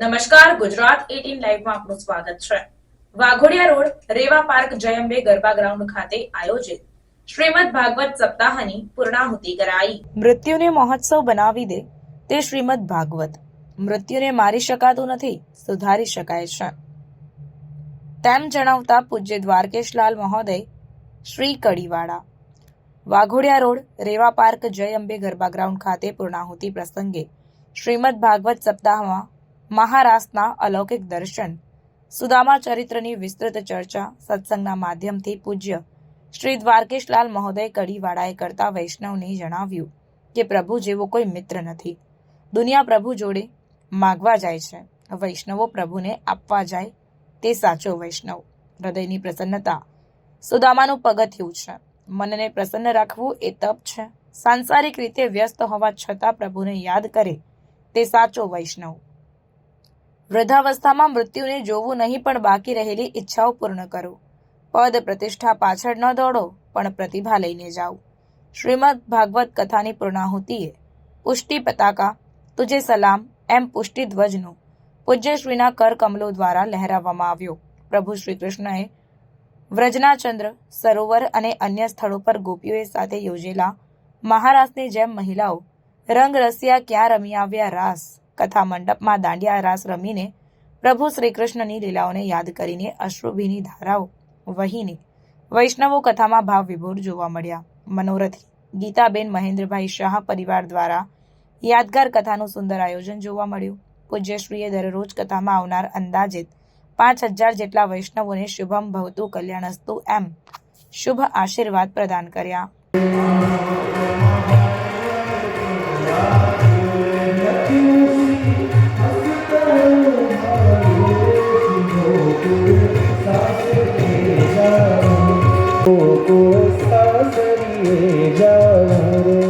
નમસ્કાર, ગુજરાત 18 લાઈવમાં આપનું સ્વાગત છે. Waghodia road, Reva park Jayambe garba ground ખાતે આયોજિત શ્રીમદ ભાગવત સપ્તાહની પૂર્ણાહુતિ કરાઈ. મૃત્યુને મહોત્સવ બનાવી દે તે શ્રીમદ ભાગવત. મૃત્યુને મારી શકાતું નથી, સુધારી શકાય છે. તેમ જણાવતા પૂજ્ય દ્વારકેશલાલ મહોદય, Shri કડીવાડા. Waghodia road, Reva park Jay Ambe garba ground ખાતે પૂર્ણાહુતિ પ્રસંગે શ્રીમદ ભાગવત સપ્તાહમાં મહારાસના અલૌકિક દર્શન, સુદામા ચરિત્રની વિસ્તૃત ચર્ચા, સત્સંગના માધ્યમથી પૂજ્ય શ્રી દ્વારકેશલાલ મહોદય કડીવાળાએ કરતા વૈષ્ણવને જણાવ્યું કે પ્રભુ જેવો કોઈ મિત્ર નથી. દુનિયા પ્રભુ જોડે માગવા જાય છે. વૈષ્ણવો પ્રભુને આપવા જાય તે સાચો વૈષ્ણવ. હૃદયની પ્રસન્નતા સુદામાનું પગથિયું છે. મનને પ્રસન્ન રાખવું એ તપ છે. સાંસારિક રીતે વ્યસ્ત હોવા છતાં પ્રભુને યાદ કરે તે સાચો વૈષ્ણવ. વૃદ્ધાવસ્થામાં મૃત્યુને જોવું નહીં પણ બાકી રહેલી ઈચ્છાઓ પૂર્ણ કરો. પદ પ્રતિષ્ઠા પાછળ ન દોડો, પણ પ્રતિભા લઈને જાઓ. શ્રીમદ ભાગવત કથાની પૂર્ણાહુતિએ, પુષ્ટિ પતાકા, તુજે સલામ, એમ પુષ્ટિ ધ્વજનું પૂજ્યશ્રીના કર કમલો દ્વારા લહેરાવવામાં આવ્યો. પ્રભુ શ્રી કૃષ્ણએ વ્રજનાચંદ્ર, સરોવર અને અન્ય સ્થળો પર ગોપીઓએ સાથે યોજેલા મહારાસની જેમ મહિલાઓ રંગ રસિયા ક્યાં રમી આવ્યા રાસ કથા મંડપમાં દાંડિયા રાસ રમીને પ્રભુ શ્રી કૃષ્ણની લીલાઓને યાદ કરીને અશ્રુભીની ધારાઓ વહીને વૈષ્ણવો કથામાં ભાવ વિભોર જોવા મળ્યા. મનોરથી ગીતાબેન મહેન્દ્રભાઈ શાહ પરિવાર દ્વારા યાદગાર કથાનું સુંદર આયોજન જોવા મળ્યું. પૂજ્યશ્રીએ દરરોજ કથામાં આવનાર અંદાજિત પાંચ હજાર જેટલા વૈષ્ણવોને શુભમ ભવતું કલ્યાણસ્તુ એમ શુભ આશીર્વાદ પ્રદાન કર્યા. કોકો સાસરીએ જાઉં રે.